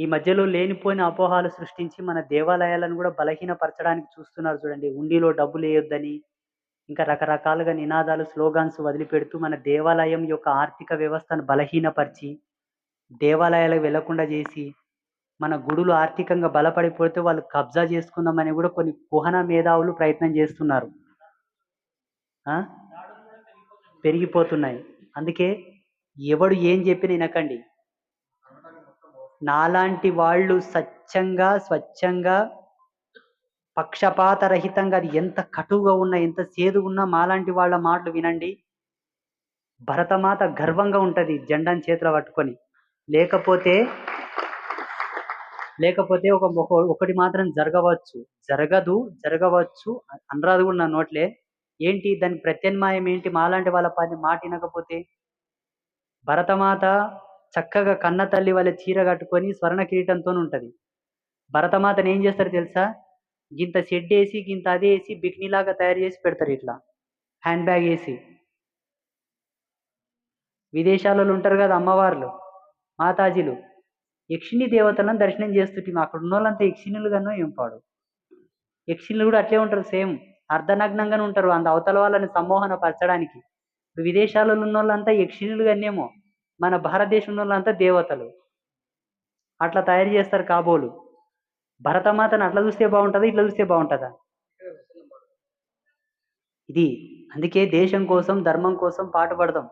ఈ మధ్యలో లేనిపోయిన అపోహాలు సృష్టించి మన దేవాలయాలను కూడా బలహీనపరచడానికి చూస్తున్నారు చూడండి. ఉండిలో డబ్బులు వేయొద్దని ఇంకా రకరకాలుగా నినాదాలు స్లోగాన్స్ వదిలిపెడుతూ మన దేవాలయం యొక్క ఆర్థిక వ్యవస్థను బలహీనపరిచి దేవాలయాలకు వెళ్ళకుండా చేసి మన గుడులు ఆర్థికంగా బలపడిపోతే వాళ్ళు కబ్జా చేసుకుందామని కూడా కొన్ని కుహన మేధావులు ప్రయత్నం చేస్తున్నారు. పెరిగిపోతున్నాయి. అందుకే ఎవడు ఏం చెప్పిన వినకండి. నాలాంటి వాళ్ళు స్వచ్ఛంగా స్వచ్ఛంగా పక్షపాతరహితంగా అది ఎంత కటువుగా ఉన్నా ఎంత సేదు ఉన్నా మాలాంటి వాళ్ళ మాటలు వినండి. భరతమాత గర్వంగా ఉంటుంది జెండాను చేతిలో పట్టుకొని. లేకపోతే లేకపోతే ఒక ఒక- ఒకటి మాత్రం జరగవచ్చు. జరగదు జరగవచ్చు. అనరాదు కూడా నా నోట్లే. ఏంటి? దాని ప్రత్యామ్నాయం ఏంటి? మాలాంటి వాళ్ళ పని మాట వినకపోతే? భరతమాత చక్కగా కన్న తల్లి వాళ్ళ చీర కట్టుకొని స్వర్ణ కిరీటంతో ఉంటుంది. భరతమాతను ఏం చేస్తారు తెలుసా? గింత షెడ్ వేసి గింత అదే వేసి బిక్నీలాగా తయారు చేసి పెడతారు ఇట్లా. హ్యాండ్ బ్యాగ్ వేసి. విదేశాలలో ఉంటారు కదా అమ్మవార్లు మాతాజీలు. యక్షిణి దేవతలను దర్శనం చేస్తుంటే అక్కడ ఉన్న వాళ్ళంతా యక్షిణులుగానో ఏం పాడు? యక్షిణులు కూడా అట్లే ఉంటారు సేమ్. అర్ధనగ్నంగానే ఉంటారు అంత అవతల వాళ్ళని సమ్మోహన పరచడానికి విదేశాలలో ఉన్న వాళ్ళంతా యక్షిణులుగానేమో మన భారతదేశంలో వాళ్ళంతా దేవతలు. అట్లా తయారు చేస్తారు కాబోలు. భరతమాతను అట్లా చూస్తే బాగుంటుందా ఇట్లా చూస్తే బాగుంటుందా? ఇది. అందుకే దేశం కోసం ధర్మం కోసం పాటుపడదాం.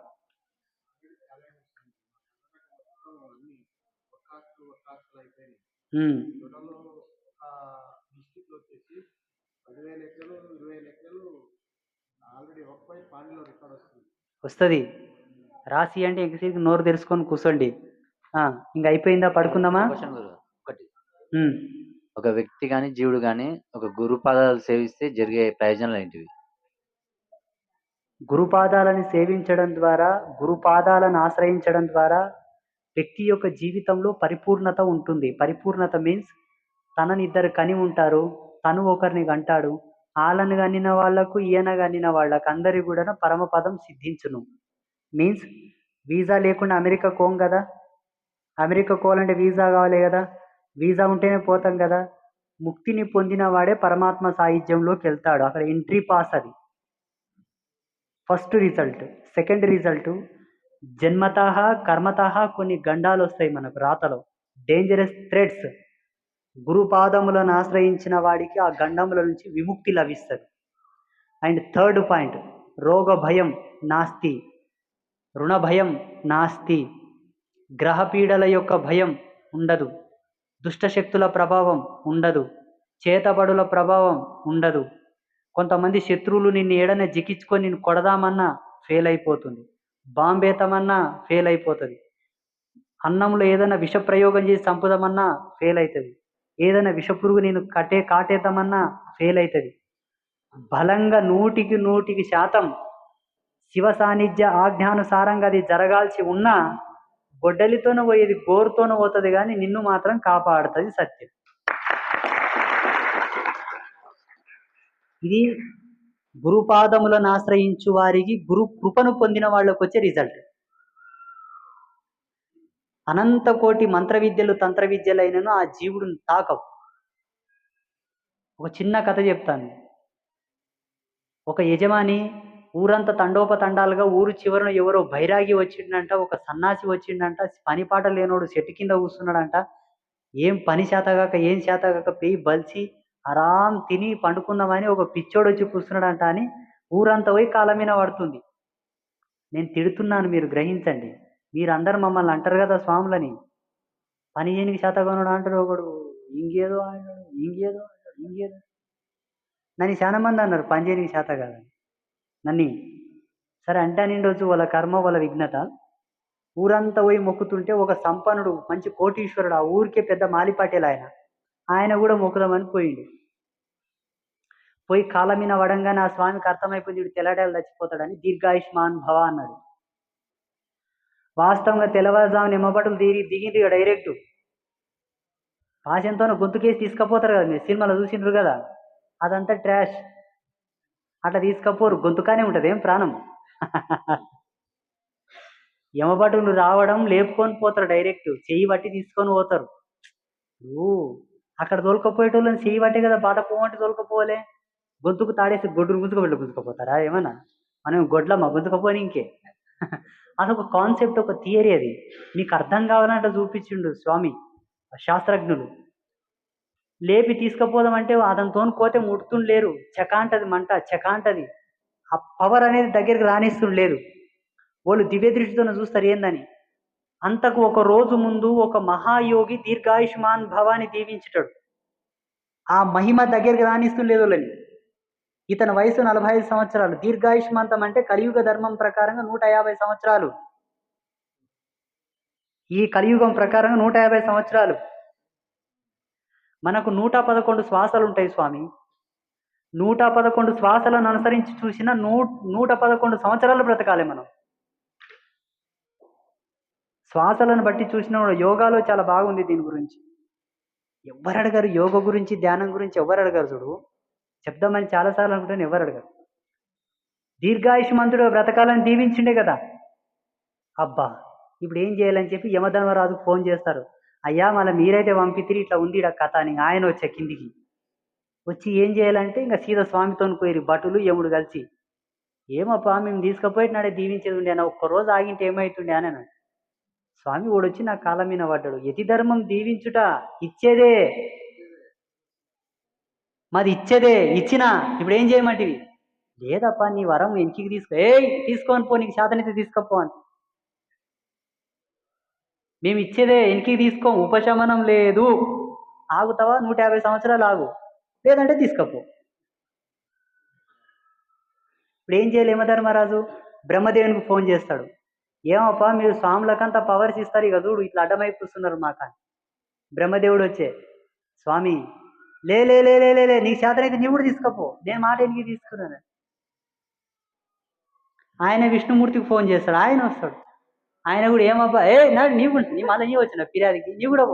వస్తుంది. రాసి అంటే ఎంతసేపు నోరు తెరుచుకొని కూర్చోండి ఇంక అయిపోయిందా? పడుకుందామా? ఒకటి. ఒక వ్యక్తి కానీ జీవుడు కానీ ఒక గురు పాదాలు సేవిస్తే జరిగే ప్రయోజనాలు ఏంటివి? గురుపాదాలను సేవించడం ద్వారా గురుపాదాలను ఆశ్రయించడం ద్వారా వ్యక్తి యొక్క జీవితంలో పరిపూర్ణత ఉంటుంది. పరిపూర్ణత మీన్స్ తనని ఇద్దరు కని ఉంటారు తను ఒకరిని కంటాడు. వాళ్ళని కనిన వాళ్ళకు ఈయన కనిన వాళ్ళకు అందరి కూడా పరమపదం సిద్ధించును. మీన్స్ వీసా లేకుండా అమెరికా కోం కదా? అమెరికా కోవాలంటే వీసా కావాలి కదా? వీసా ఉంటేనే పోతాం కదా? ముక్తిని పొందిన వాడే పరమాత్మ సాహిత్యంలోకి వెళ్తాడు. అక్కడ ఎంట్రీ పాస్ అది. ఫస్ట్ రిజల్ట్ సెకండ్ రిజల్ట్ జన్మత కర్మత కొన్ని గండాలు వస్తాయి మనకు రాతలో. డేంజరస్ థ్రెడ్స్ గురుపాదములను ఆశ్రయించిన వాడికి ఆ గండముల నుంచి విముక్తి లభిస్తుంది. అండ్ థర్డ్ పాయింట్ రోగ భయం నాస్తి. రుణ భయం నాస్తి. గ్రహపీడల యొక్క భయం ఉండదు. దుష్టశక్తుల ప్రభావం ఉండదు. చేతబడుల ప్రభావం ఉండదు. కొంతమంది శత్రువులు నిన్ను ఏడన జికించుకొని నిన్ను కొడదామన్నా ఫెయిల్ అయిపోతుంది బాంబేతమన్నా ఫెయిల్ అయిపోతుంది అన్నంలో ఏదైనా విష ప్రయోగం చేసి చంపుదామన్నా ఫెయిల్ అవుతుంది ఏదైనా విషపురుగు నేను కట్టే కాటేద్దామన్నా ఫెయిల్ అవుతుంది బలంగా నూటికి నూటికి శాతం శివ సాన్నిధ్య ఆజ్ఞానుసారంగా అది జరగాల్సి ఉన్నా గొడ్డలితోనూ పోయేది గోరుతోనూ పోతుంది కానీ నిన్ను మాత్రం కాపాడుతుంది సత్యం. ఇది గురుపాదములను ఆశ్రయించు వారికి గురు కృపను పొందిన వాళ్ళకు వచ్చే రిజల్ట్. అనంత కోటి మంత్ర విద్యలు తంత్ర విద్యలైనను ఆ జీవుడు తాకవు. ఒక చిన్న కథ చెప్తాను. ఒక యజమాని ఊరంతా తండోపతండాలుగా ఊరు చివరన ఎవరో బైరాగి వచ్చిండంట ఒక సన్నాసి వచ్చిండంట పని పాట లేనోడు చెట్టు కింద కూర్చున్నాడంట. ఏం పని శాతగాక ఏం శాతగాక పెయి బలిసి ఆరాం తిని పండుకుందామని ఒక పిచ్చోడు వచ్చి కూస్తున్నాడంట అని ఊరంతా పోయి కాలమీన పడుతుంది. నేను తిడుతున్నాను మీరు గ్రహించండి. మీరందరు మమ్మల్ని అంటారు కదా స్వాములని. పని చేయనికి శాతగానుడు అంటారు ఒకడు. ఇంకేదో అంటాడు ఇంకేదో అంటాడు ఇంకేదో. నన్ను చాలా మంది అన్నారు పని చేయనికి శాత కాదని. నన్ను. సరే అంటే నిండొచ్చు వాళ్ళ కర్మ వాళ్ళ విఘ్నత. ఊరంతా పోయి మొక్కుతుంటే ఒక సంపన్నుడు మంచి కోటీశ్వరుడు ఆ ఊరికే పెద్ద మాలిపాటేలు ఆయన. ఆయన కూడా మొక్కుదామని పోయిండు. పోయి కాలమిన మీద వడంగానే ఆ స్వామికి అర్థమైపోయింది వీడు తెల్లడాలు చచ్చిపోతాడని దీర్ఘాయుష్మాన్ భవ అన్నాడు. వాస్తవంగా తెల్లవారుజాము నిమ్మబట్టలు తీరి దిగింది డైరెక్ట్. పాశంతో గొంతుకేసి తీసుకపోతారు కదా మీరు సినిమాలో చూసిండ్రు కదా. అదంతా ట్రాష్. అట్లా తీసుకపోరు. గొంతుకానే ఉంటుంది. ఏం ప్రాణం? యమభటులు రావడం లేపుకొని పోతారు డైరెక్ట్. చెయ్యి బట్టి తీసుకొని పోతారు. ఓ అక్కడ తోలుకపోయేటోళ్ళని చెయ్యి పట్టే కదా బాట పోవంటే తోలుకపోలే గొంతుకు తాడేసి గొడ్డును గుంజుకోబెట్టి గుంజుకపోతారా? ఏమన్నా? మనం గొడ్లమ్మా గుంజుకపోని ఇంకే. అదొక కాన్సెప్ట్ ఒక థియరీ అది. నీకు అర్థం కావాలంటే చూపించిండు స్వామి శాస్త్రజ్ఞులు. లేపి తీసుకుపోదామంటే అతనితో కోతే ముడుతుండలేరు చకాంటది మంట చకాంటది. ఆ పవర్ అనేది దగ్గరికి రానిస్తుండలేరు వాళ్ళు దివ్య దృష్టితో చూస్తారు ఏందని. అంతకు ఒక రోజు ముందు ఒక మహాయోగి దీర్ఘాయుష్మాన్ భవాని దీవించటాడు ఆ మహిమ దగ్గరికి రానిస్తుండలేదు వాళ్ళని. ఇతని వయసు నలభై ఐదు సంవత్సరాలు. దీర్ఘాయుష్మాంతం అంటే కలియుగ ధర్మం ప్రకారంగా నూట యాభై సంవత్సరాలు. ఈ కలియుగం ప్రకారంగా నూట యాభై సంవత్సరాలు. మనకు నూట పదకొండు శ్వాసలు ఉంటాయి స్వామి. నూట పదకొండు శ్వాసలను అనుసరించి చూసిన నూ నూట పదకొండు సంవత్సరాలు బ్రతకాలి మనం. శ్వాసలను బట్టి చూసిన యోగాలో చాలా బాగుంది దీని గురించి. ఎవరు అడగారు? యోగ గురించి ధ్యానం గురించి ఎవరు అడగారు చూడు. చెప్దామని చాలాసార్లు అనుకుంటాను ఎవరు అడగారు. దీర్ఘాయుష్మంతుడు బ్రతకాలని దీవించిండే కదా. అబ్బా ఇప్పుడు ఏం చేయాలని చెప్పి యమధర్మరాజుకు ఫోన్ చేస్తారు. అయ్యా మళ్ళీ మీరైతే పంపితిరి ఇట్లా ఉంది కథ అని ఆయన వచ్చే కిందికి. వచ్చి ఏం చేయాలంటే ఇంకా సీదా స్వామితో పోయి భటులు యముడు కలిసి. ఏమప్పా మేము తీసుకుపోయినాడే దీవించేది ఉండే ఒక్క ఒక్కరోజు ఆగింటే ఏమవుతుండే అని అన్నాడు. స్వామి వాడు వచ్చి నా కాళ్ళ మీద పడ్డాడు. యతి ధర్మం దీవించుట ఇచ్చేదే. మాది ఇచ్చేదే ఇచ్చినా. ఇప్పుడు ఏం చేయమంటివి? లేదప్పా నీ వరం వెనక్కి తీసుకో. ఏ తీసుకొని పో నీకు శాతనైతే తీసుకపో అని మేము ఇచ్చేదే వెనక్కి తీసుకో ఉపశమనం లేదు. ఆగుతావా? నూట యాభై సంవత్సరాలు ఆగు. లేదంటే తీసుకపో. ఇప్పుడు ఏం చేయాలి యమధర్మరాజు? బ్రహ్మదేవునికి ఫోన్ చేస్తాడు. ఏమప్పా మీరు స్వాములకంతా పవర్స్ ఇస్తారు ఇక చూడు ఇట్లా అడ్డమై కూర్చున్నారు మాక బ్రహ్మదేవుడు వచ్చే స్వామి లే లే లే లే లే లే నీకు చేతనైతే నీవు కూడా తీసుకపో. నేను మాట ఎనికి తీసుకున్నాను. ఆయన విష్ణుమూర్తికి ఫోన్ చేస్తాడు. ఆయన వస్తాడు. ఆయన కూడా ఏమబ్బా ఏ నాడు నీవు కూడా- నీ మళ్ళీ నీ వచ్చిన ఫిర్యాదుకి నీ కూడా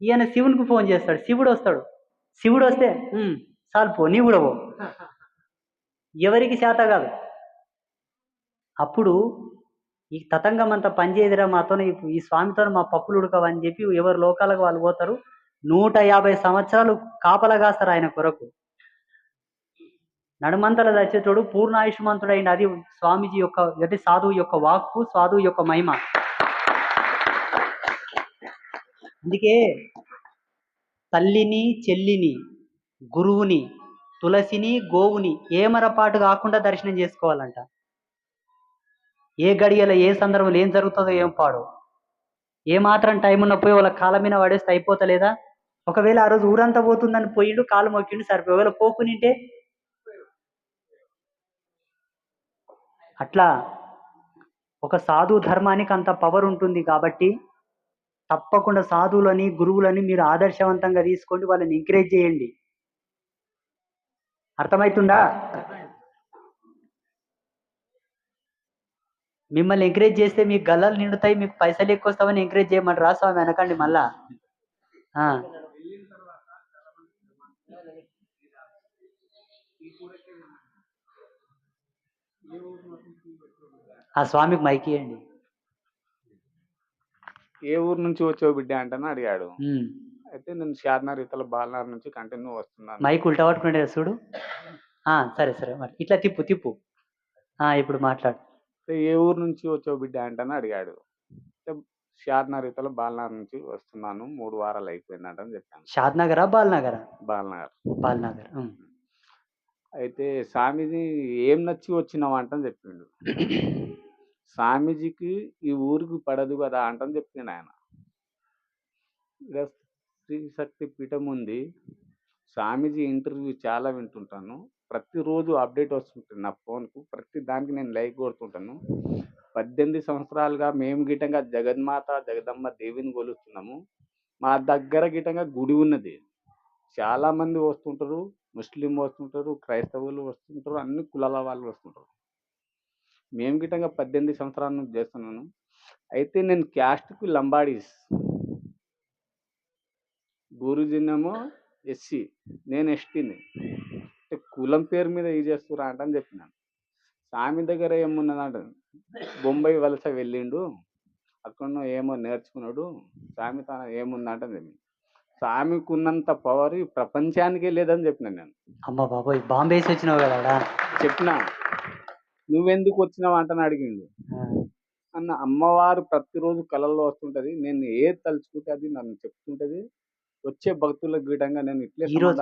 ఈయన శివునికి ఫోన్ చేస్తాడు శివుడు వస్తాడు. శివుడు వస్తే చాలు పో నీ కూడా పో. ఎవరికి చేత కాదు. అప్పుడు ఈ తతంగం అంతా పనిచేయదురా మాతో ఈ స్వామితో మా పప్పులు ఉడకవని చెప్పి ఎవరు లోకాలకు వాళ్ళు పోతారు. నూట యాభై సంవత్సరాలు కాపలా కాస్తారు ఆయన కొరకు. నడుమంతల దచ్చేటోడు పూర్ణాయుష్మంతుడైన అది స్వామీజీ యొక్క అంటే సాధువు యొక్క వాక్కు సాధువు యొక్క మహిమ. అందుకే తల్లిని చెల్లిని గురువుని తులసిని గోవుని ఏమరపాటు కాకుండా దర్శనం చేసుకోవాలంట. ఏ గడియలో ఏ సందర్భంలో ఏం జరుగుతుందో ఏం పాడు. ఏ మాత్రం టైం ఉన్నప్పుడు వాళ్ళ కాళ్ళ మీద పడేస్తే అయిపోతలేదా? ఒకవేళ ఆ రోజు ఊరంతా పోతుందని పోయిండు కాలు మొక్కిండు సరిపోయి ఒకవేళ పోకునింటే అట్లా ఒక సాధు ధర్మానికి అంత పవర్ ఉంటుంది కాబట్టి తప్పకుండా సాధువులని గురువులని మీరు ఆదర్శవంతంగా తీసుకోండి వాళ్ళని ఎంకరేజ్ చేయండి. అర్థమవుతుందా మిమ్మల్ని ఎంకరేజ్ చేస్తే మీకు గల్లలు నిండుతాయి మీకు పైసలు ఎక్కువ వస్తామని ఎంకరేజ్ చేయమని రా స్వామి వెనకండి మళ్ళా. ఆ. స్వామికి మైక్ ఇవ్వండి ఏ ఊరు నుంచి వచ్చావు బిడ్డ అంటని అడిగాడు. అయితే నేను షాద్నగర్ ఇతల బాలనగర్ నుంచి కంటిన్యూ వస్తున్నాను. మైక్ ఉల్టా పట్టుకుంటే చూడు. సరే సరే మరి ఇట్లా తిప్పు తిప్పు. ఇప్పుడు మాట్లాడు. ఏ ఊరు నుంచి వచ్చావు బిడ్డ అంటని అడిగాడు. షాద్నగర్ ఇతల బాలనగర్ నుంచి వస్తున్నాను మూడు వారాలు అయిపోయిందంటని చెప్పాను. Shadnagar Balnagar Balanagar Balnagar um. అయితే స్వామీజీ ఏం నచ్చి వచ్చినావు అంటని చెప్పిండు. స్వామీజీకి ఈ ఊరికి పడదు కదా అంటని చెప్పిండు ఆయన. ఇక్కడ శక్తి పీఠం ఉంది. స్వామీజీ ఇంటర్వ్యూ చాలా వింటుంటాను. ప్రతిరోజు అప్డేట్ వస్తుంటుంది నా ఫోన్కు. ప్రతి దానికి నేను లైక్ కొడుతుంటాను. పద్దెనిమిది సంవత్సరాలుగా మేము గిటంగా జగన్మాత జగదమ్మ దేవిని కొలుస్తున్నాము. మా దగ్గర గిటంగా గుడి ఉన్నది. చాలామంది వస్తుంటారు. ముస్లిం వస్తుంటారు క్రైస్తవులు వస్తుంటారు అన్ని కులాల వాళ్ళు వస్తుంటారు. మేము గిట్టంగా పద్దెనిమిది సంవత్సరాల నుంచి చేస్తున్నాను. అయితే నేను క్యాస్ట్కి లంబాడీస్. గురుజీనేమో ఎస్సీ నేను ఎస్టీని. అంటే కులం పేరు మీద ఇది చేస్తురా అంటని చెప్పినాను స్వామి దగ్గర ఏమున్నదంట బొంబాయి వలస వెళ్ళిండు అక్కడ ఏమో నేర్చుకున్నాడు స్వామి తన చెప్పింది స్వామికి ఉన్నంత పవర్ ఈ ప్రపంచానికే లేదని చెప్పిన నేను. అమ్మ బాబోయ్ బాంబే వేసి వచ్చినావు కదా. చెప్పిన. నువ్వెందుకు వచ్చినావు అంటని అడిగిండు. అన్న అమ్మవారు ప్రతిరోజు కళల్లో వస్తుంటది. నేను ఏ తలుచుకుంటే అది నన్ను చెప్తుంటది. వచ్చే భక్తులకు గిటంగా నేను ఇట్లే ఈ రోజు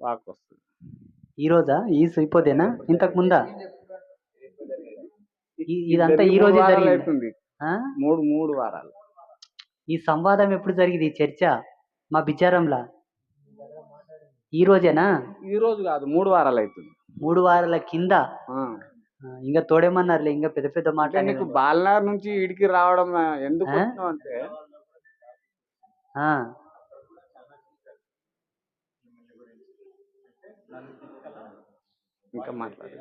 వాక్ వస్తుంది ఈ రోజా? ఈ అయిపోతేనా ఇంతకు ముందా? ఇదంతా ఈ రోజే? మూడు మూడు వారాలు. ఈ సంవాదం ఎప్పుడు జరిగింది ఈ చర్చ? మా బిచారంలా? ఈ రోజేనా? ఈ రోజు కాదు మూడు వారాలు అవుతుంది మూడు వారాల కింద? ఇంకా తోడేమన్నారులే ఇంకా పెద్ద పెద్ద అంటే మాట్లాడి నీకు బాలనార్ నుంచి ఈడికి రావడం ఎందుకు అంటే? ఇంకా మాట్లాడు.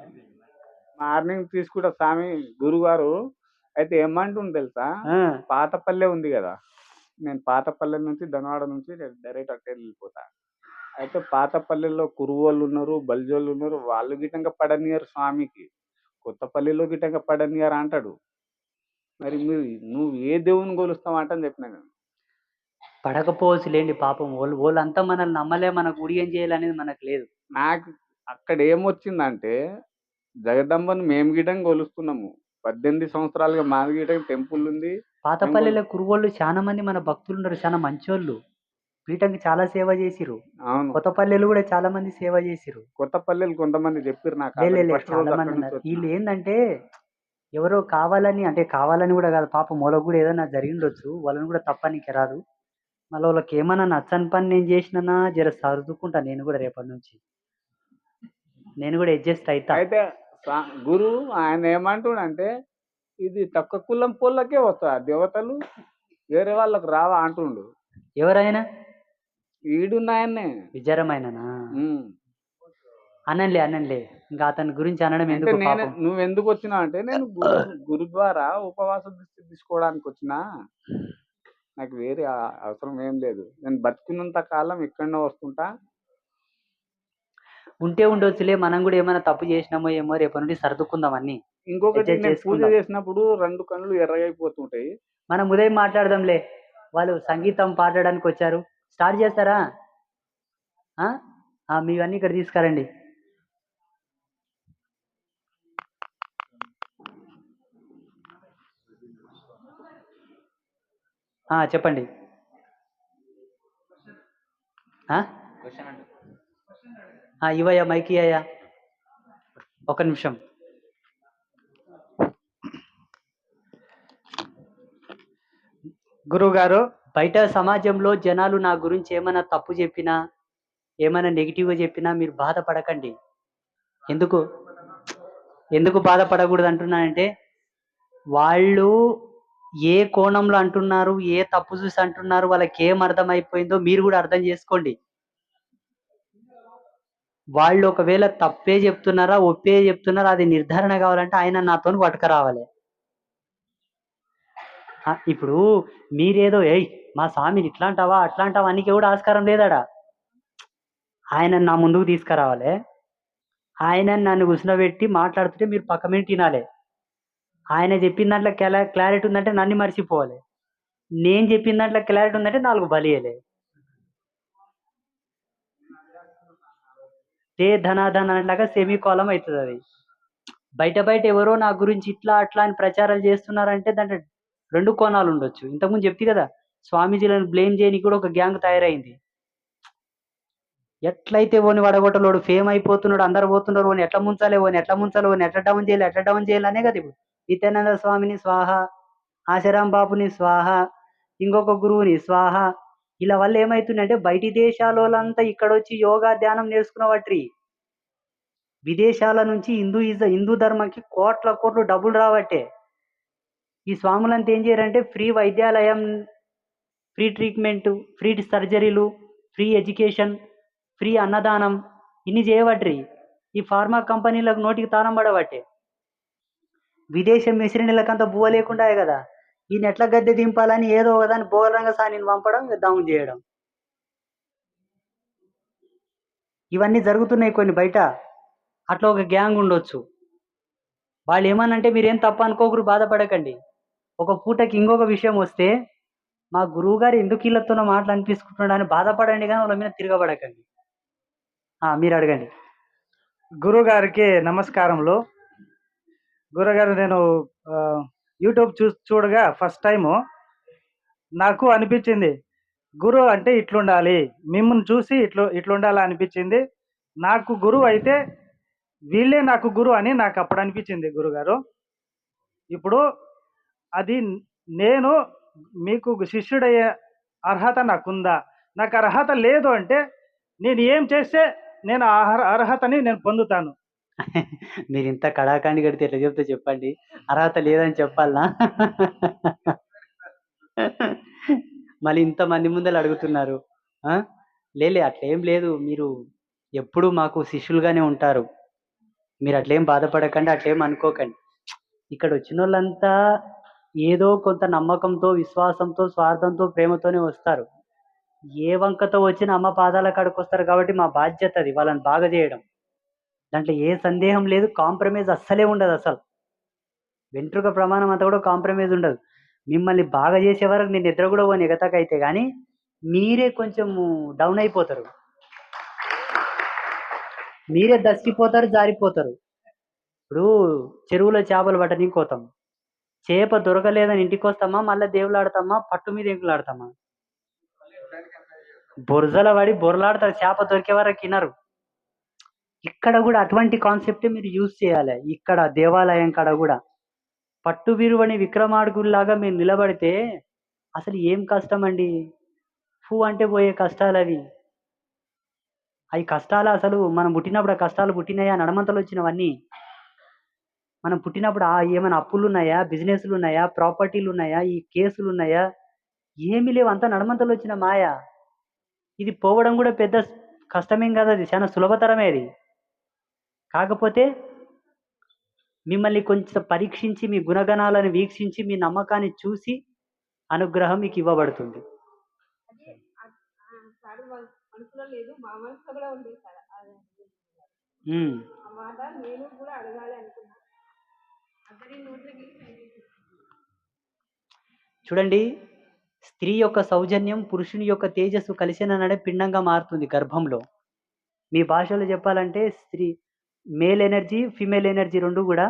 మార్నింగ్ తీసుకుంటా స్వామి గురుగారు. అయితే ఏమంటుంది తెలుసా? పాతపల్లె ఉంది కదా. నేను పాతపల్లె నుంచి ధనవాడ నుంచి డైరెక్ట్ అట్టే వెళ్ళిపోతా. అయితే పాతపల్లెలో కురువోళ్ళు ఉన్నారు బల్జోళ్ళు ఉన్నారు వాళ్ళు గిటంగా పడనియరు స్వామికి. కొత్తపల్లిలో గిటంగా పడనియరు అంటాడు. మరి మీరు నువ్వు ఏ దేవుని కొలుస్తావు అంటని చెప్పిన నేను. పడకపోవచ్చు లేండి పాపం. వాళ్ళు వాళ్ళంతా మనల్ని నమ్మలే మన గుడి ఏం చేయాలనేది మనకు లేదు. నాకు అక్కడ ఏమొచ్చిందంటే జగదంబను మేము గిటం కొలుస్తున్నాము పద్దెనిమిది సంవత్సరాలుగా మాది గిటం టెంపుల్ ఉంది పాతపల్లెలో కురుగోళ్ళు చాలా మంది మన భక్తులు ఉన్నారు చాలా మంచోళ్ళు. పీఠంకి చాలా సేవ చేసిరు అవును. కొత్తపల్లెలు కూడా చాలా మంది సేవ చేసిరు కొత్తపల్లెలు కొంతమంది చెప్పారు నాకు చాలా మంది ఉన్నారు. వీళ్ళు ఏంటంటే ఎవరో కావాలని అంటే కావాలని కూడా కాదు పాపం వాళ్ళకు కూడా ఏదైనా జరిగిండొచ్చు. వాళ్ళని కూడా తప్పనికి రాదు. మళ్ళీ వాళ్ళకి ఏమన్నా నచ్చని పని నేను చేసినా జర సర్దుకుంటా నేను కూడా రేపటి నుంచి. నేను కూడా అడ్జస్ట్ అవుతా అయితే గురు ఆయన ఏమంటుండంటే ఇది తక్కువ కులం పొల్లకే వస్తా దేవతలు వేరే వాళ్ళకి రావా అంటుండు. ఎవరైనా? ఈడున్నాయన్నే విజరమైననా ఉమ్. అనంలే అనంలే ఇంకా అతని గురించి అనడం ఎందుకు నేను నువ్వు ఎందుకు వచ్చినావు అంటే నేను గురు గురు ద్వారా ఉపవాస దృష్టి తీసుకోవడానికి వచ్చినా నాకు వేరే అవసరం ఏం లేదు. నేను బతికినంత కాలం ఇక్కడనే వస్తుంటా ఉంటే ఉండొచ్చులే మనం కూడా ఏమైనా తప్పు చేసినామో ఏమో రేపటి నుండి సర్దుకుందాం అన్ని. ఇంకొకటి పూజ. చేసినప్పుడు రెండు కళ్ళు ఎర్రగైపోతుంటాయి. మనం ఉదయం మాట్లాడదాంలే. వాళ్ళు సంగీతం పాడడానికి వచ్చారు. స్టార్ట్ చేస్తారా? ఆ? ఆ, మీవన్నీ ఇక్కడ తీసుకురండి. ఆ, చెప్పండి. ఇవయ్యా మైకి అయ్యా ఒక నిమిషం. గురువుగారు బయట సమాజంలో జనాలు నా గురించి ఏమైనా తప్పు చెప్పినా ఏమైనా నెగిటివ్గా చెప్పినా మీరు బాధపడకండి. ఎందుకు? ఎందుకు బాధపడకూడదు అంటున్నానంటే వాళ్ళు ఏ కోణంలో అంటున్నారు ఏ తప్పు చూసి అంటున్నారు వాళ్ళకి ఏం అర్థమైపోయిందో మీరు కూడా అర్థం చేసుకోండి. వాళ్ళు ఒకవేళ తప్పే చెప్తున్నారా ఒప్పే చెప్తున్నారా అది నిర్ధారణ కావాలంటే ఆయన నాతో పట్టుకురావాలి. ఇప్పుడు మీరేదో ఏయ్ మా స్వామిని ఇట్లాంటావా అట్లాంటావా అట్లా అనికి కూడా ఆస్కారం లేదాడా? ఆయన నా ముందుకు తీసుకురావాలి. ఆయన నన్ను కూర్చునబెట్టి మాట్లాడుతుంటే మీరు పక్క మీద తినాలి. ఆయన చెప్పిన దాంట్లో క్లారిటీ ఉందంటే నన్ను మర్చిపోవాలి. నేను చెప్పిన దాంట్లో క్లారిటీ ఉందంటే నాలుగు బలియలే దే ధనాధన అన్నట్లాగా సెమీ కాలం అవుతుంది అది. బయట బయట ఎవరో నా గురించి ఇట్లా అట్లా అని ప్రచారాలు చేస్తున్నారంటే దాంట్లో రెండు కోణాలు ఉండొచ్చు. ఇంతకుముందు చెప్తే కదా స్వామీజీలను బ్లేమ్ చేయని కూడా ఒక గ్యాంగ్ తయారైంది. ఎట్లయితే ఓని వడగొట్టలోడు ఫేమ్ అయిపోతున్నాడు అందరు పోతున్నారు ఓని ఎట్లా ముంచాలి ఓని ఎట్లా ముంచాలి ఓని ఎట్లా డౌన్ చేయాలి ఎట్లా డౌన్ చేయాలి అనే కదా ఇప్పుడు. నిత్యానంద స్వామిని స్వాహ ఆశారాం బాబుని స్వాహ ఇంకొక గురువుని స్వాహ ఇలా వల్ల ఏమవుతుందంటే బయటి దేశాల వాళ్ళంతా ఇక్కడ వచ్చి యోగా ధ్యానం నేర్చుకున్న వాటి విదేశాల నుంచి హిందూ హిందూ ధర్మంకి కోట్ల కోట్లు డబ్బులు రావట్టే. ఈ స్వాములంతా ఏం చేయరంటే ఫ్రీ వైద్యాలయం ఫ్రీ ట్రీట్మెంట్ ఫ్రీ సర్జరీలు ఫ్రీ ఎడ్యుకేషన్ ఫ్రీ అన్నదానం ఇన్ని చేయబట్రి. ఈ ఫార్మా కంపెనీలకు నోటికి తానం పడబట్టే. విదేశం మిశ్రణీలకంతా బువ్వ లేకుండా కదా. ఈయన ఎట్లా గద్దె దింపాలని ఏదో ఒకదాన్ని బోరంగా సానిని పంపడం ఇక డౌన్ చేయడం. ఇవన్నీ జరుగుతున్నాయి కొన్ని బయట. అట్లా ఒక గ్యాంగ్ ఉండొచ్చు. వాళ్ళు ఏమనంటే మీరేం తప్ప అనుకోకరు బాధపడకండి. ఒక పూటకి ఇంకొక విషయం వస్తే మా గురువు గారు ఎందుకు వీళ్ళతో మాటలు అనిపించుకుంటున్నాడు అని బాధపడండి కానీ వాళ్ళ మీద తిరగబడకండి. మీరు అడగండి. గురుగారికి నమస్కారంలో గురుగారు నేను యూట్యూబ్ చూ చూడగా ఫస్ట్ టైము నాకు అనిపించింది గురు అంటే ఇట్లుండాలి మిమ్మల్ని చూసి ఇట్లు ఇట్లుండాలి అనిపించింది. నాకు గురువు అయితే వీళ్ళే నాకు గురు అని నాకు అప్పుడు అనిపించింది గురుగారు. ఇప్పుడు అది నేను మీకు శిష్యుడయ్యే అర్హత నాకుందా? నాకు అర్హత లేదు అంటే నేను ఏం చేస్తే నేను ఆ అర్హతని నేను పొందుతాను. మీరు ఇంత కడాకాండి కడితే ఎట్లా చెప్తే చెప్పండి. అర్హత లేదని చెప్పాలనా మళ్ళీ ఇంతమంది ముందర అడుగుతున్నారు. లేలే అట్లేం లేదు. మీరు ఎప్పుడు మాకు శిష్యులుగానే ఉంటారు. మీరు అట్లేం బాధపడకండి అట్లేం అనుకోకండి. ఇక్కడ వచ్చిన వాళ్ళంతా ఏదో కొంత నమ్మకంతో విశ్వాసంతో స్వార్థంతో ప్రేమతోనే వస్తారు. ఏ వంకతో వచ్చిన అమ్మ పాదాల కాడికి వస్తారు కాబట్టి మా బాధ్యత అది. వాళ్ళని బాగా చేయడం. దాంట్లో ఏ సందేహం లేదు కాంప్రమైజ్ అస్సలే ఉండదు అసలు. వెంట్రుక ప్రమాణం అంతా కూడా కాంప్రమైజ్ ఉండదు. మిమ్మల్ని బాగా చేసే వరకు నేను నిద్ర కూడా పోని ఎగతాకైతే కానీ మీరే కొంచెం డౌన్ అయిపోతారు. మీరే దసిపోతారు జారిపోతారు. ఇప్పుడు చెరువులో చేపలు పట్టడానికి పోతాం. చేప దొరకలేదని ఇంటికి వస్తామా మళ్ళీ దేవులాడతామా పట్టు మీద ఎంకులాడతామా బొరజల పడి బొరలాడతారు చేప దొరికే వరకు తినరు. ఇక్కడ కూడా అటువంటి కాన్సెప్ట్ మీరు యూజ్ చేయాలి. ఇక్కడ దేవాలయం కాడ కూడా. పట్టు విరువని విక్రమాడుగుల్లాగా మీరు నిలబడితే అసలు ఏం కష్టం అండి? ఫూ అంటే పోయే కష్టాలు అవి. అవి కష్టాలు అసలు మనం పుట్టినప్పుడు ఆ కష్టాలు పుట్టినాయా? నడమంతలు వచ్చినవన్నీ. మనం పుట్టినప్పుడు ఆ ఏమైనా అప్పులు ఉన్నాయా బిజినెస్లు ఉన్నాయా ప్రాపర్టీలు ఉన్నాయా ఈ కేసులు ఉన్నాయా ఏమీ లేవు. అంతా నడమంతలు వచ్చిన మాయా. ఇది పోవడం కూడా పెద్ద కష్టమేం కాదు అది. చాలా సులభతరమే అది. కాకపోతే మిమ్మల్ని కొంచెం పరీక్షించి మీ గుణగణాలను వీక్షించి మీ నమ్మకాన్ని చూసి అనుగ్రహం మీకు ఇవ్వబడుతుంది. చూడండి స్త్రీ యొక్క సౌజన్యం పురుషుని యొక్క తేజస్సు కలిసిననే పిండంగా మారుతుంది గర్భంలో. మీ భాషలో చెప్పాలంటే స్త్రీ మేల్ ఎనర్జీ ఫీమేల్ ఎనర్జీ రెండు కూడా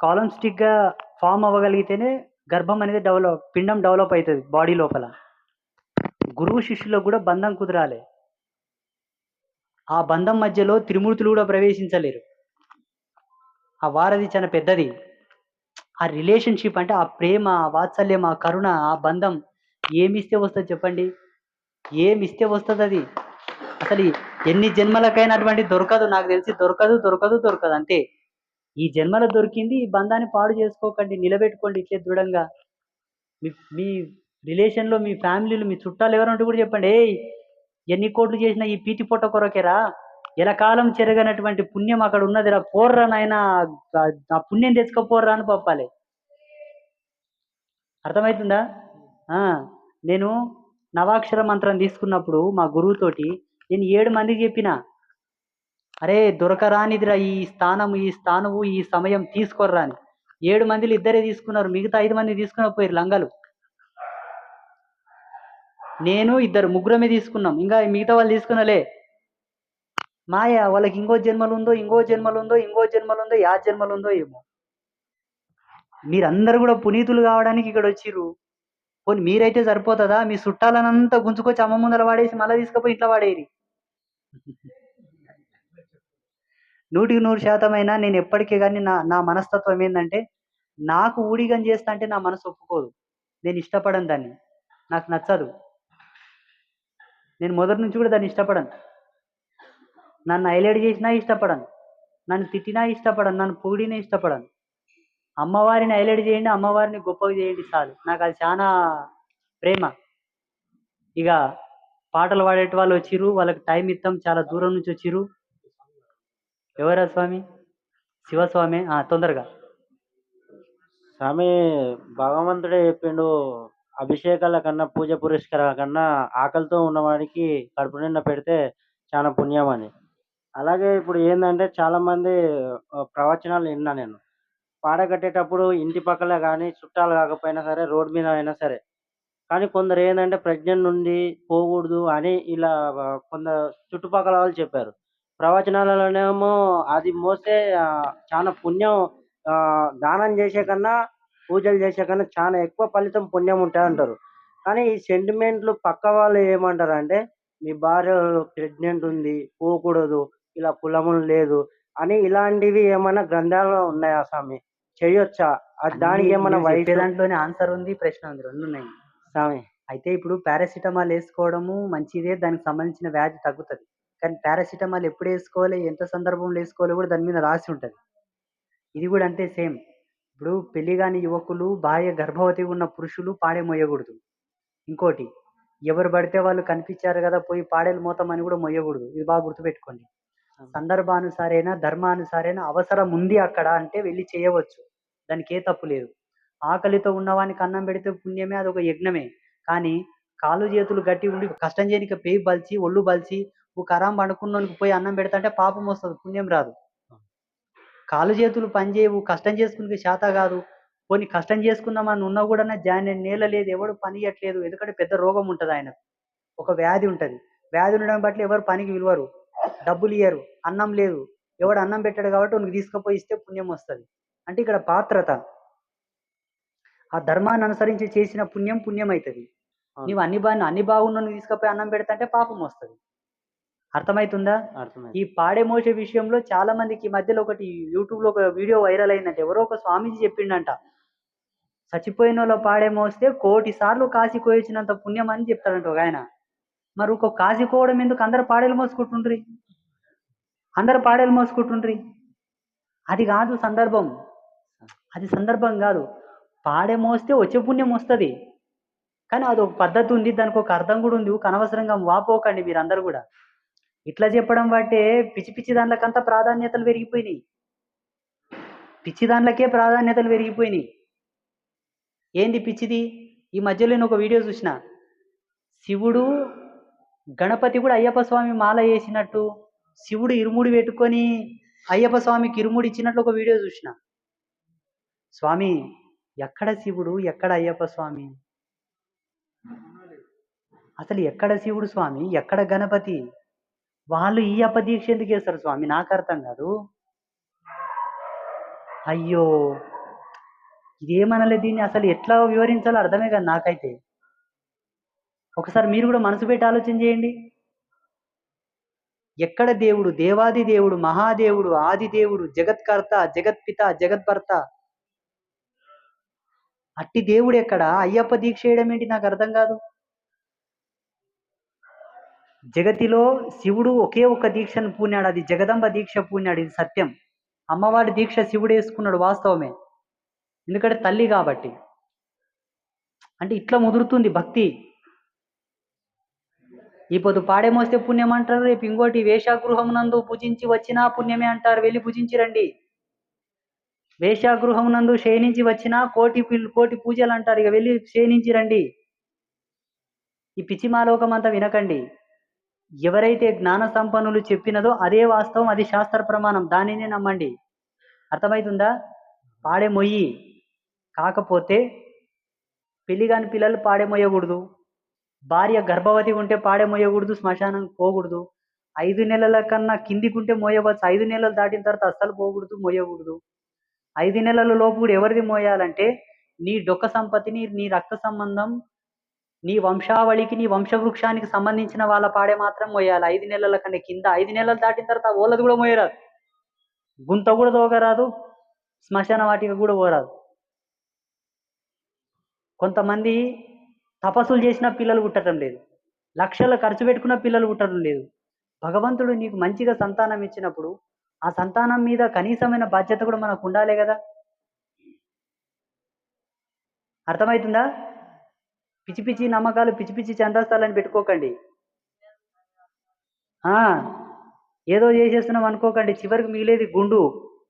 కాలం గా ఫామ్ అవ్వగలిగితేనే గర్భం అనేది డెవలప్ పిండం డెవలప్ అవుతుంది బాడీ లోపల. గురువు శిష్యులకు కూడా బంధం కుదరాలి. ఆ బంధం మధ్యలో త్రిమూర్తులు కూడా ప్రవేశించలేరు. ఆ వారధి చాలా పెద్దది. ఆ రిలేషన్షిప్ అంటే ఆ ప్రేమ ఆ వాత్సల్యం ఆ కరుణ ఆ బంధం ఏమిస్తే వస్తుంది చెప్పండి? ఏమిస్తే వస్తుంది అది? అసలు ఎన్ని జన్మలకైనటువంటి దొరకదు నాకు తెలిసి దొరకదు దొరకదు దొరకదు అంతే ఈ జన్మలో దొరికింది ఈ బంధాన్ని పాడు చేసుకోకండి నిలబెట్టుకోండి ఇట్లే దృఢంగా. మీ మీ రిలేషన్లో మీ ఫ్యామిలీలో మీ చుట్టాలు ఎవరంటే కూడా చెప్పండి ఏయ్ ఎన్ని కోట్లు చేసినా ఈ పీతి పొట్ట కొరకేరా? ఎలకాలం చెరగనటువంటి పుణ్యం అక్కడ ఉన్నదిరా పోర్రా నాయన ఆ పుణ్యం తెచ్చుకోపోర్రా అని పంపాలి. అర్థమవుతుందా నేను నవాక్షర మంత్రం తీసుకున్నప్పుడు మా గురువుతోటి నేను ఏడు మందికి చెప్పిన అరే దొరకరానిదిరా ఈ స్థానం ఈ స్థానము ఈ సమయం తీసుకోర్రా అని. ఏడు మందిలు ఇద్దరే తీసుకున్నారు మిగతా ఐదు మంది తీసుకున్న పోయారు లంగాలు. నేను ఇద్దరు ముగ్గురమే తీసుకున్నాం. ఇంకా మిగతా వాళ్ళు తీసుకున్నలే. మాయ వాళ్ళకి ఇంకో జన్మలు ఉందో ఇంకో జన్మలు ఉందో ఇంకో జన్మలు ఉందో యా జన్మలు ఉందో ఏమో. మీరందరూ కూడా పునీతులు కావడానికి ఇక్కడ వచ్చిర్రు. పోనీ మీరైతే సరిపోతుందా? మీ చుట్టాలనంతా గుంజుకొచ్చి అమ్మ ముందర వాడేసి మళ్ళీ తీసుకుపోయి ఇంట్లో వాడేది నూటికి నూరు శాతం అయినా నేను ఎప్పటికీ కానీ నా నా మనస్తత్వం ఏంటంటే నాకు ఊడిగం చేస్తా అంటే నా మనసు ఒప్పుకోదు. నేను ఇష్టపడను దాన్ని. నాకు నచ్చదు. నేను మొదటి నుంచి కూడా దాన్ని ఇష్టపడను. నన్ను హైలైట్ చేసినా ఇష్టపడను. నన్ను తిట్టినా ఇష్టపడను. నన్ను పొగిడినా ఇష్టపడను. అమ్మవారిని హైలైట్ చేయండి అమ్మవారిని గొప్పగా చేయండి చాలు. నాకు అది చాలా ప్రేమ. ఇక పాటలు పాడేటి వాళ్ళు వచ్చిర్రు వాళ్ళకి టైం ఇస్తాం చాలా దూరం నుంచి వచ్చిర్రు. ఎవరా స్వామి? శివస్వామి? ఆ, తొందరగా. స్వామి భగవంతుడే చెప్పిండు అభిషేకాల కన్నా పూజ పురస్కారాల కన్నా ఆకలితో ఉన్నవాడికి కడుపు నిండా పెడితే చాలా పుణ్యం అని. అలాగే ఇప్పుడు ఏంటంటే చాలా మంది ప్రవచనాలు విన్నా నేను. పాడ కట్టేటప్పుడు ఇంటి పక్కల కానీ చుట్టాలు కాకపోయినా సరే రోడ్ మీద అయినా సరే కానీ కొందరు ఏందంటే ప్రెగ్నెంట్ నుండి పోకూడదు అని ఇలా కొందరు చుట్టుపక్కల వాళ్ళు చెప్పారు. ప్రవచనాలలోనేమో అది మోస్తే చాలా పుణ్యం దానం చేసే కన్నా పూజలు చేసే కన్నా చాలా ఎక్కువ ఫలితం పుణ్యం ఉంటాయి అంటారు. కానీ ఈ సెంటిమెంట్లు పక్క వాళ్ళు ఏమంటారు అంటే మీ భార్య ప్రెగ్నెంట్ ఉంది పోకూడదు ఇలా కులములు లేదు అని ఇలాంటివి ఏమైనా గ్రంథాల్లో ఉన్నాయా స్వామి? చేయొచ్చా? దానికి ఏమైనా వయసు? దాంట్లోనే ఆన్సర్ ఉంది ప్రశ్న ఉంది రెండు ఉన్నాయి. స్వామి అయితే ఇప్పుడు పారాసిటమాల్ వేసుకోవడము మంచిదే దానికి సంబంధించిన వ్యాధి తగ్గుతుంది. కానీ పారాసిటమాల్ ఎప్పుడు వేసుకోవాలి ఎంత సందర్భంలో వేసుకోవాలి కూడా దాని మీద రాసి ఉంటుంది. ఇది కూడా అంతే సేమ్. ఇప్పుడు పెళ్ళి కాని యువకులు భార్య గర్భవతి ఉన్న పురుషులు పాడే మోయకూడదు ఇంకోటి ఎవరు పడితే వాళ్ళు కనిపించారు కదా పోయి పాడేలు మోతామని కూడా మొయ్యకూడదు. ఇది బాగా గుర్తుపెట్టుకోండి. సందర్భానుసారైన ధర్మానుసారైన అవసరం ఉంది అక్కడ అంటే వెళ్ళి చేయవచ్చు. దానికి ఏ తప్పు లేదు. ఆకలితో ఉన్నవానికి అన్నం పెడితే పుణ్యమే అది ఒక యజ్ఞమే. కానీ కాలు చేతులు గట్టి ఉండి కష్టం చేయనిక పేయి బలిచి ఒళ్ళు బలిచి ఓ కరాం పండుకున్నోనికి పోయి అన్నం పెడతాంటే పాపం వస్తుంది పుణ్యం రాదు. కాలు చేతులు పని చేయవు కష్టం చేసుకునే శాత కాదు. పోనీ కష్టం చేసుకుందామని ఉన్నా కూడా జాయిన్ నేల లేదు ఎవడు పని ఇవ్వట్లేదు ఎందుకంటే పెద్ద రోగం ఉంటుంది ఆయన ఒక వ్యాధి ఉంటుంది. వ్యాధి ఉండడం బట్టి ఎవరు పనికి విలువరు డబ్బులు ఇయ్యరు అన్నం లేదు. ఎవడు అన్నం పెట్టాడు కాబట్టి ఉనికి తీసుకుపోయి ఇస్తే పుణ్యం వస్తుంది. అంటే ఇక్కడ పాత్రత. ఆ ధర్మాన్ని అనుసరించి చేసిన పుణ్యం పుణ్యం అవుతుంది. నీవు అన్ని బా అన్ని బాగున్న తీసుకుపోయి అన్నం పెడతాంటే పాపం వస్తుంది. అర్థమవుతుందా ఈ పాడే మోసే విషయంలో చాలా మందికి ఈ మధ్యలో ఒకటి యూట్యూబ్లో ఒక వీడియో వైరల్ అయిందంటే. ఎవరో ఒక స్వామీజీ చెప్పిండంట. చచ్చిపోయిన వాళ్ళ పాడే మోస్తే కోటి సార్లు కాశీ కోయించినంత పుణ్యం అని చెప్తాడంట ఒక ఆయన. మరి ఒక కాశీ కోవడం ఎందుకు అందరు పాడేలు మోసుకుంటుండ్రి? అందరు పాడేలు మోసుకుంటుండ్రి? అది కాదు సందర్భం. అది సందర్భం కాదు. పాడే మోస్తే వచ్చే పుణ్యం వస్తుంది. కానీ అది ఒక పద్ధతి ఉంది దానికి ఒక అర్థం కూడా ఉంది. కనవసరంగా అనవసరంగా వాపోకండి మీరు అందరు కూడా. ఇట్లా చెప్పడం బట్టే పిచ్చి పిచ్చి దాంట్లకంతా ప్రాధాన్యతలు పెరిగిపోయినాయి. పిచ్చి దాంట్లకే ప్రాధాన్యతలు పెరిగిపోయినాయి. ఏంది పిచ్చిది? ఈ మధ్యలో నేను ఒక వీడియో చూసిన. శివుడు గణపతి కూడా అయ్యప్ప స్వామి మాల వేసినట్టు శివుడు ఇరుముడి పెట్టుకొని అయ్యప్ప స్వామికి ఇరుముడి ఇచ్చినట్లు ఒక వీడియో చూసిన. స్వామి ఎక్కడ శివుడు ఎక్కడ అయ్యప్ప స్వామి? అసలు ఎక్కడ శివుడు స్వామి? ఎక్కడ గణపతి? వాళ్ళు ఈ అప్ప దీక్ష ఎందుకు చేస్తారు స్వామి? నాకు అర్థం కాదు. అయ్యో! ఇదేమనలే దీన్ని అసలు ఎట్లా వివరించాలో అర్థమే కాదు నాకైతే. ఒకసారి మీరు కూడా మనసు పెట్టి ఆలోచన చేయండి. ఎక్కడ దేవుడు? దేవాది దేవుడు మహాదేవుడు ఆది దేవుడు జగత్కర్త జగత్పిత జగత్భర్త అట్టి దేవుడు ఎక్కడ? అయ్యప్ప దీక్ష చేయడం ఏంటి? నాకు అర్థం కాదు. జగతిలో శివుడు ఒకే ఒక దీక్షను పూనాడు. అది జగదంబ దీక్ష పూనాడు. ఇది సత్యం. అమ్మవారి దీక్ష శివుడు వేసుకున్నాడు వాస్తవమే. ఎందుకంటే తల్లి కాబట్టి. అంటే ఇట్లా ముదురుతుంది భక్తి. ఈ పొద్దు పాడేమోస్తే పుణ్యం అంటారు రేపు ఇంకోటి వేషాగృహం నందు పూజించి వచ్చినా పుణ్యమే అంటారు. వెళ్ళి పూజించి రండి నందు క్షయించి వచ్చిన కోటి కోటి పూజలు అంటారు ఇక వెళ్ళి క్షయించి రండి. ఈ పిచ్చి మాలోకం అంతా వినకండి. ఎవరైతే జ్ఞాన సంపన్నులు చెప్పినదో అదే వాస్తవం అది శాస్త్ర ప్రమాణం. దానినే నమ్మండి. అర్థమవుతుందా పాడే మొయ్యి కాకపోతే పెళ్ళి కాని పిల్లలు పాడే మొయ్యకూడదు. భార్య గర్భవతి ఉంటే పాడే శ్మశానం పోకూడదు. ఐదు నెలల కన్నా కిందికి ఉంటే మోయవచ్చు ఐదు నెలలు దాటిన తర్వాత అస్సలు పోకూడదు మోయకూడదు ఐదు నెలల లోపు కూడా ఎవరిది మోయాలంటే నీ డొక్క సంపత్తిని నీ రక్త సంబంధం నీ వంశావళికి నీ వంశవృక్షానికి సంబంధించిన వాళ్ళ పాడే మాత్రం మోయాలి. ఐదు నెలల కన్నా కింద ఐదు నెలలు దాటిన తర్వాత ఓలది కూడా మోయరాదు. గుంత కూడా దోగరాదు శ్మశాన వాటిక కూడా పోరాదు. కొంతమంది తపస్సులు చేసిన పిల్లలు పుట్టడం లేదు. లక్షలు ఖర్చు పెట్టుకున్న పిల్లలు పుట్టడం లేదు. భగవంతుడు నీకు మంచిగా సంతానం ఇచ్చినప్పుడు ఆ సంతానం మీద కనీసమైన బాధ్యత కూడా మనకు ఉండాలి కదా? అర్థమవుతుందా? పిచ్చి పిచ్చి నమ్మకాలు పిచ్చి పిచ్చి చందాస్తాలని పెట్టుకోకండి. ఆ, ఏదో చేసేస్తున్నాం అనుకోకండి. చివరికి మిగిలేది గుండు.